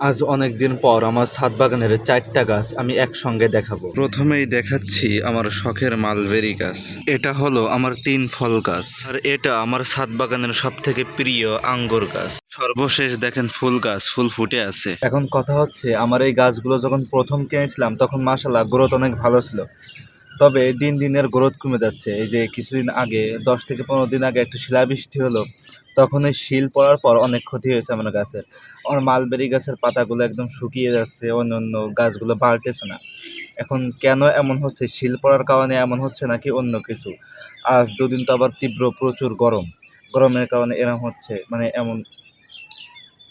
আজ অনেক দিন পর আমার ছাদ বাগানের চারটা গাছ আমি একসঙ্গে দেখাবো। প্রথমেই দেখাচ্ছি আমার শখের মালবেরি গাছ। এটা হলো আমার তিন ফল গাছ। আর এটা আমার ছাদ বাগানের সব থেকে প্রিয় আঙ্গুর গাছ। সর্বশেষ দেখেন ফুল গাছ ফুল ফুটে আছে। এখন কথা হচ্ছে আমার এই গাছগুলো যখন প্রথম কিনেছিলাম তখন মাসাল্লাহ গ্রোথ অনেক ভালো ছিল। তবে দিন দিনের গ্রোথ কমে যাচ্ছে। এই যে কিছুদিন আগে, দশ থেকে পনেরো দিন আগে একটা শিলাবৃষ্টি হলো, তখন এই শিল পড়ার পর অনেক ক্ষতি হয়েছে আমার গাছের। আমার মালবেরি গাছের পাতাগুলো একদম শুকিয়ে যাচ্ছে অন্য অন্য গাছগুলো বাড়তেছে না। এখন কেন এমন হচ্ছে? শিল পড়ার কারণে এমন হচ্ছে নাকি অন্য কিছু? আজ দুদিন তো আবার তীব্র প্রচুর গরম। গরমের কারণে এরম হচ্ছে মানে এমন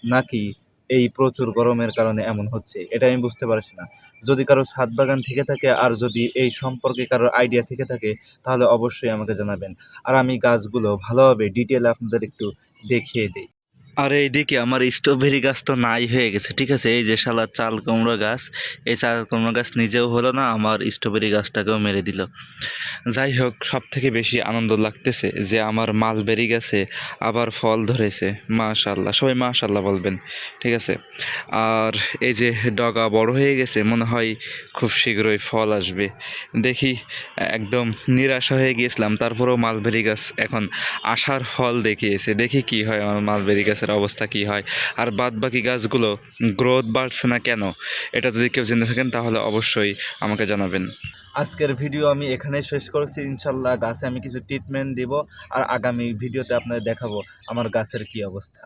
নাকি এই প্রচুর গরমের কারণে এমন হচ্ছে, এটা আমি বুঝতে পারছি না। যদি কারও ছাদ বাগান থেকে থাকে আর যদি এই সম্পর্কে কারোর আইডিয়া থেকে থাকে, তাহলে অবশ্যই আমাকে জানাবেন। আর আমি গাছগুলো ভালোভাবে ডিটেল আপনাদের একটু দেখিয়ে দিই। আর এইদিকে আমার স্ট্রবেরি গাছ তো নাই হয়ে গেছে, ঠিক আছে? এই যে শালা চাল কুমড়ো গাছ, এই চাল কুমড়ো গাছ নিজেও হলো না, আমার স্ট্রবেরি গাছটাকেও মেরে দিল। যাই হোক সব থেকে বেশি আনন্দ লাগতেছে যে আমার মালবেরি গাছে আবার ফল ধরেছে। মাশাল্লাহ সবাই মাশাল্লাহ বলবেন, ঠিক আছে? আর এই যে ডগা বড় হয়ে গেছে, মনে হয় খুব শীঘ্রই ফল আসবে। দেখি, একদম নিরাশা হয়ে গিয়েছিলাম, তারপরেও মালবেরি গাছ এখন আশার ফল দেখিয়েছে। দেখি কি হয় আমার মালবেরি গাছের অবস্থা কি হয়? আর বাদ বাকি গাছগুলো গ্রোথ বাড়ছে না কেন? এটা যদি কেউ জেনে থাকেন, তাহলে অবশ্যই আমাকে জানাবেন। আজকের ভিডিও আমি এখানে শেষ করছি। ইনশাল্লাহ গাছে আমি কিছু ট্রিটমেন্ট দিব, আর আগামী ভিডিওতে আপনাদের দেখাবো আমার গাছের কি অবস্থা।